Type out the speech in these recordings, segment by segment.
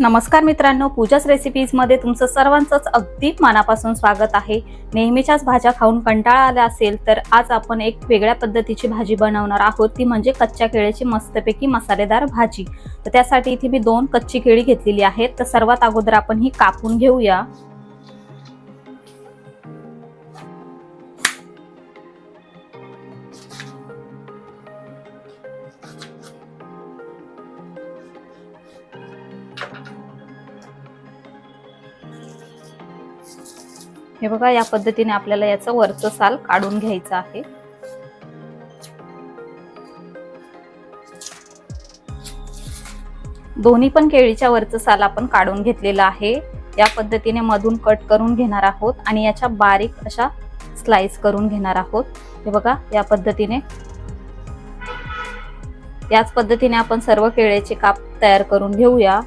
नमस्कार मित्रांनो पूजाच रेसिपीजमध्ये तुमचं सर्वांचंच अगदी मनापासून स्वागत आहे. नेहमीच्याच भाज्या खाऊन कंटाळा आला असेल तर आज आपण एक वेगळ्या पद्धतीची भाजी बनवणार आहोत. ती म्हणजे कच्च्या केळीची मस्तपैकी मसालेदार भाजी. तर त्यासाठी इथे मी दोन कच्ची केळी घेतलेली आहेत. तर सर्वात अगोदर आपण ही कापून घेऊया. हे बघा या पद्धतीने आपल्याला याचं वरचं साल काढून घ्यायचं आहे. दोन्ही पण केळीच्या वरचं साल आपण काढून घेतलेलं आहे. या पद्धतीने मधून कट करून घेणार आहोत आणि याच्या बारीक अशा स्लाइस करून घेणार आहोत. हे बघा या पद्धतीने. याच पद्धतीने आपण सर्व केळीचे काप तयार करून घेऊया.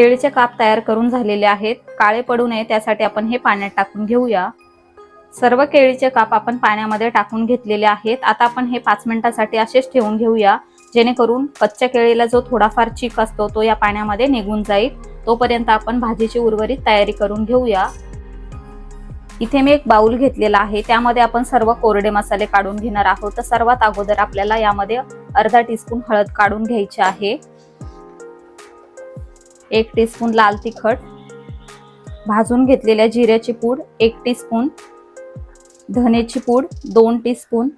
केळीचे काप तयार करून झालेले आहेत. काळे पडू नये त्यासाठी आपण हे पाण्यात टाकून घेऊया. सर्व केळीचे काप आपण पाण्यामध्ये टाकून घेतलेले आहेत. आता आपण हे पाच मिनिटासाठी असेच ठेवून घेऊया. जेणेकरून कच्च्या केळीला जो थोडाफार चीक असतो तो या पाण्यामध्ये निघून जाईल. तोपर्यंत आपण भाजीची उर्वरित तयारी करून घेऊया. इथे मी एक बाउल घेतलेला आहे. त्यामध्ये आपण सर्व कोरडे मसाले काढून घेणार आहोत. तर सर्वात अगोदर आपल्याला यामध्ये अर्धा टीस्पून हळद काढून घ्यायची आहे. एक टीस्पून लाल तिखट. भाजून घेतलेल्या जिऱ्याची पूड एक टीस्पून. धनेची पूड दोन टीस्पून.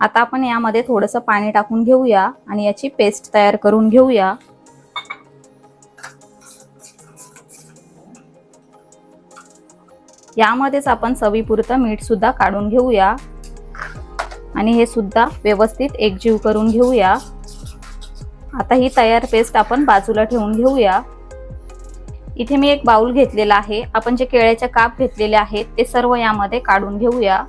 आता आपण यामध्ये थोडंसं पाणी टाकून घेऊया आणि याची पेस्ट तयार करून घेऊया. यामध्येच आपण चवीपुरतं मीठ सुद्धा काढून घेऊया. आणि हे सुद्धा व्यवस्थित एकजीव करून घेऊया. आता ही तयार पेस्ट आपण बाजूला ठेवून घेऊया. इथे मी एक बाउल घेतलेला आहे. आपण जे केळ्याचे काप घेतलेले आहेत ते सर्व यामध्ये काढून घेऊया.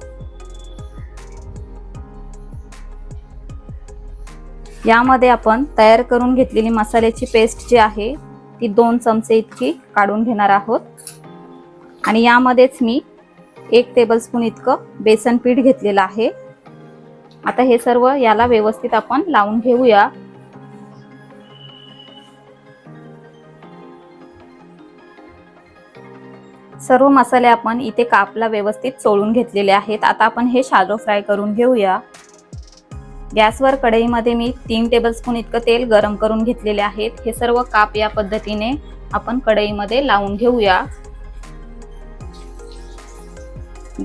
यामध्ये आपण तयार करून घेतलेली मसाल्याची पेस्ट जी आहे ती दोन चमचे इतकी काढून घेणार आहोत. आणि यामध्येच मी एक टेबलस्पून इतकं बेसन पीठ घेतलेलं आहे. आता हे सर्व याला व्यवस्थित आपण लावून घेऊया. सर्व मसाले आपण इथे कापला व्यवस्थित चोळून घेतलेले आहेत. आता आपण हे शालो फ्राय करून घेऊया. गॅसवर कढईमध्ये मी तीन टेबलस्पून इतकं तेल गरम करून घेतलेले आहेत. हे सर्व काप या पद्धतीने आपण कढईमध्ये लावून घेऊया.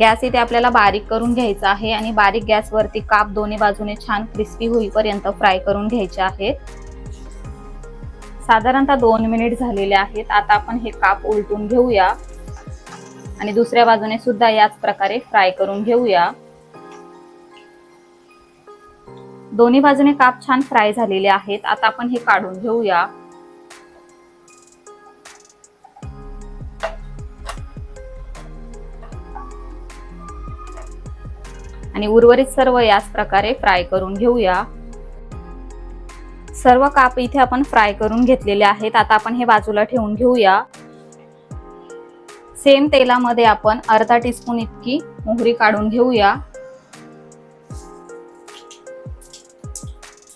गॅस इथे आपल्याला बारीक करून घ्यायचा आहे आणि बारीक गॅसवरती काप दोन्ही बाजूने छान क्रिस्पी होईपर्यंत फ्राय करून घ्यायचे आहेत. साधारणतः दोन मिनिट झालेले आहेत. आता आपण हे काप उलटून घेऊया. आणि दुसऱ्या बाजूने सुद्धा याच प्रकारे फ्राय करून घेऊया. दोन्ही बाजूने काप छान फ्राय झालेले आहेत. आता आपण हे काढून घेऊया. आणि उर्वरित सर्व याच प्रकारे फ्राय करून घेऊया. सर्व काप इथे आपण फ्राय करून घेतलेले आहेत. आता आपण हे बाजूला ठेवून घेऊया. सेम तेलामध्ये आपण अर्धा टीस्पून इतकी मोहरी काढून घेऊया.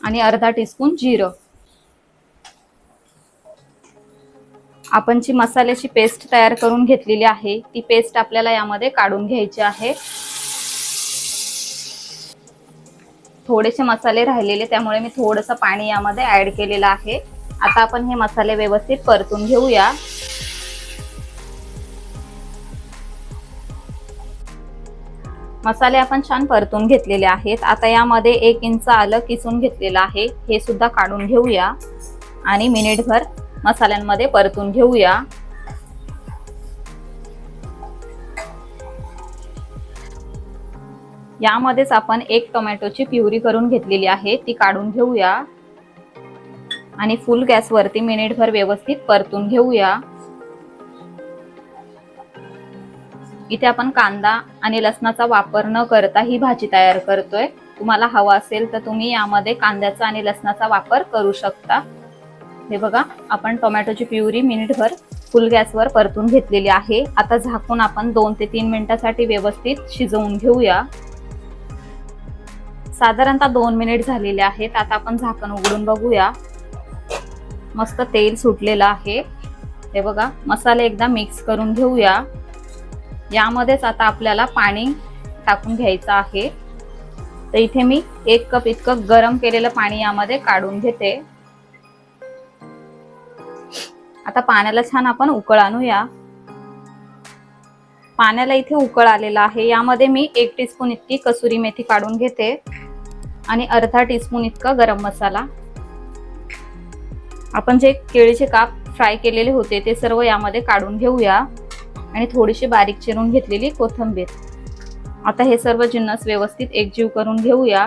आणि अर्धा टीस्पून जिरं. आपण जी मसाल्याची पेस्ट तयार करून घेतलेली आहे ती पेस्ट आपल्याला यामध्ये काढून घ्यायची आहे. थोडेसे मसाले राहिलेले त्यामुळे मी थोडंसं पाणी यामध्ये ऍड केलेलं आहे. आता आपण हे मसाले व्यवस्थित परतून घेऊया. मसाले आपण छान परतून घेतलेले आहेत. आता यामध्ये एक इंच आलं किसून घेतलेलं आहे. हे सुद्धा काढून घेऊया. आणि मिनिटभर मसाल्यांमध्ये परतून घेऊया. यामध्येच आपण एक टोमॅटोची प्युरी करून घेतलेली आहे. ती काढून घेऊया. आणि फुल गॅसवरती मिनिटभर व्यवस्थित परतून घेऊया. इथे आपण कांदा आणि लसणाचा वापर न करता ही भाजी तयार करतोय. तुम्हाला हवा असेल तर तुम्ही यामध्ये कांद्याचा आणि लसणाचा वापर करू शकता. हे बघा आपण टोमॅटोची प्युरी मिनिटभर फुल गॅसवर परतून घेतलेली आहे. आता झाकून आपण दोन ते तीन मिनिटासाठी व्यवस्थित शिजवून घेऊया. साधारणतः दोन मिनिट झालेले आहेत. आता आपण झाकण उघडून बघूया. मस्त तेल सुटलेलं आहे. हे बघा मसाले एकदा मिक्स करून घेऊया. यामध्येच आता आपल्याला पाणी टाकून घ्यायचं आहे. तर इथे मी एक कप इतकं गरम केलेलं पाणी यामध्ये काढून घेते. आता पाण्याला छान आपण उकळ आणूया. पाण्याला इथे उकळ आलेला आहे. यामध्ये मी एक टीस्पून इतकी कसुरी मेथी काढून घेते. आणि अर्धा टीस्पून इतका गरम मसाला. आपण जे केळीचे काप फ्राय केलेले होते ते सर्व यामध्ये काढून घेऊया. आणि थोडीशी बारीक चिरून घेतलेली कोथिंबीर. आता हे सर्व जिन्नस व्यवस्थित एकजीव करून घेऊया.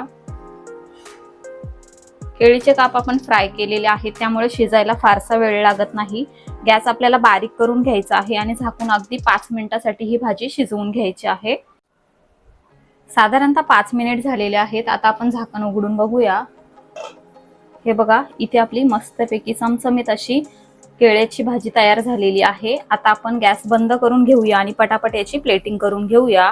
केळीचे काप आपण फ्राय केलेले आहेत त्यामुळे शिजायला फारसा वेळ लागत नाही. गॅस आपल्याला बारीक करून घ्यायचा आहे आणि झाकून अगदी पाच मिनिटासाठी ही भाजी शिजवून घ्यायची आहे. साधारणतः पाच मिनिट झालेले आहेत आता आपण झाकण उघडून बघूया. हे बघा इथे आपली मस्तपैकी चमचमीत अशी केळ्याची भाजी तयार झालेली आहे. आता आपण गॅस बंद करून घेऊया आणि पटापट याची प्लेटिंग करून घेऊया.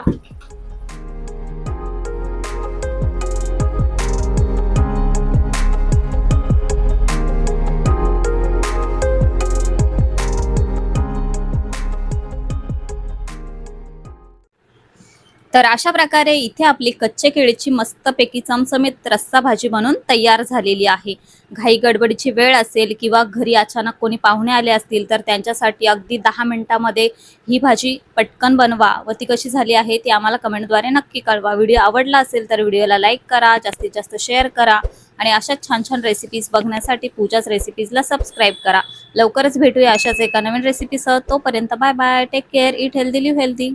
तर अशा प्रकारे इथे आपली कच्चे केळीची मस्तपैकी चमचमीत रस्सा भाजी बनून तयार झालेली आहे. घाई गडबडीची वेळ असेल किंवा घरी अचानक कोणी पाहुणे आले असतील तर त्यांच्यासाठी अगदी दहा मिनिटामध्ये ही भाजी पटकन बनवा. व ती कशी झाली आहे ती आम्हाला कमेंटद्वारे नक्की कळवा. व्हिडिओ आवडला असेल तर व्हिडिओला लाईक करा जास्तीत जास्त शेअर करा आणि अशाच छान छान रेसिपीज बघण्यासाठी पूजाच रेसिपीजला सबस्क्राईब करा. लवकरच भेटूया अशाच एका नवीन रेसिपीसह तोपर्यंत bye bye take care eat healthy live healthy